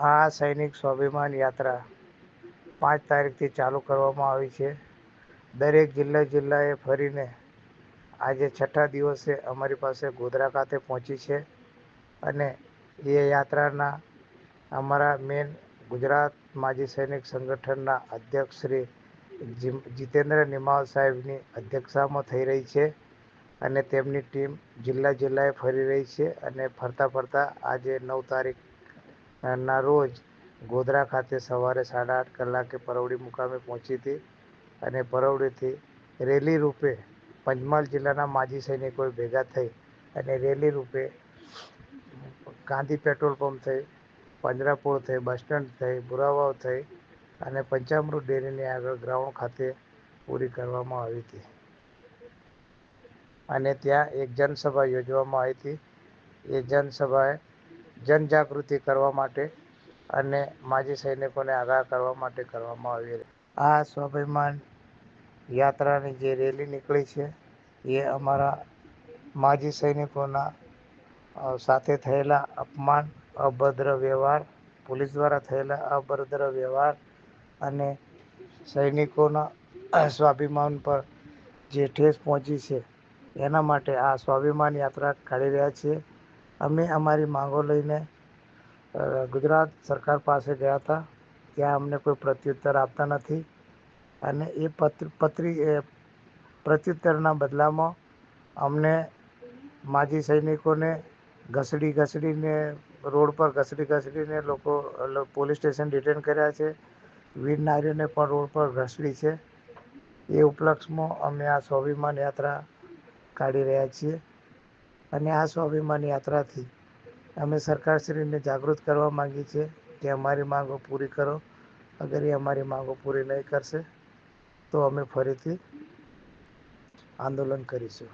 આ સૈનિક સ્વાભિમાન યાત્રા પાંચ તારીખથી ચાલુ કરવામાં આવી છે. દરેક જિલ્લા જિલ્લાએ ફરીને આજે છઠ્ઠા દિવસે અમારી પાસે ગોધરા ખાતે પહોંચી છે અને એ યાત્રાના અમારા મેન ગુજરાત માજી સૈનિક સંગઠનના અધ્યક્ષ શ્રી જીતેન્દ્ર નિમાવ સાહેબની અધ્યક્ષતામાં થઈ રહી છે અને તેમની ટીમ જિલ્લા જિલ્લાએ ફરી રહી છે અને ફરતા ફરતા આજે નવ તારીખ ના, રોજ ગોધરા ખાતે સવારે સાડા આઠ કલાકે પરવડી મુકામે પહોંચી હતી અને પરવડીથી રેલી રૂપે પંચમહાલ જિલ્લાના માજી સૈનિકોએ ભેગા થઈ અને રેલી રૂપે ગાંધી પેટ્રોલ પંપ થઈ પંજરાપુર થઈ, બસ સ્ટેન્ડ થઈ બુરાવાવ થઈ અને પંચામૃત ડેરીની આગળ ગ્રાઉન્ડ ખાતે પૂરી કરવામાં આવી હતી. અને ત્યાં એક જનસભા યોજવામાં આવી હતી. એ જનસભાએ જનજાગૃતિ કરવા માટે અને માજી સૈનિકોને આગાહ કરવા માટે કરવામાં આવી રહી. આ સ્વાભિમાન યાત્રાની જે રેલી નીકળી છે, એ અમારા માજી સૈનિકોના સાથે થયેલા અપમાન, અભદ્ર વ્યવહાર, પોલીસ દ્વારા થયેલા અભદ્ર વ્યવહાર અને સૈનિકોના સ્વાભિમાન પર જે ઠેસ પહોંચી છે, એના માટે આ સ્વાભિમાન યાત્રા કાઢી રહ્યા છીએ. અમે અમારી માંગો લઈને ગુજરાત સરકાર પાસે ગયા હતા. ત્યાં અમને કોઈ પ્રત્યુત્તર આપતા નથી. અને એ પત્ર, પત્રી, એ પ્રત્યુત્તરના બદલામાં અમને માજી સૈનિકોને ઘસડી ઘસડીને, રોડ પર ઘસડી ઘસડીને લોકો પોલીસ સ્ટેશન ડિટેન કર્યા છે. વીર નારીઓને પણ રોડ પર ઘસડી છે. એ ઉપલક્ષમાં અમે આ સ્વાભિમાન યાત્રા કાઢી રહ્યા છીએ. અને આ સ્વાભિમાન યાત્રાથી અમે સરકારશ્રીને જાગૃત કરવા માગીએ છીએ કે અમારી માંગો પૂરી કરો. અગર એ અમારી માંગો પૂરી નહીં કરશે, તો અમે ફરીથી આંદોલન કરીશું.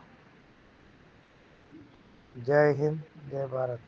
જય હિન્દ, જય ભારત.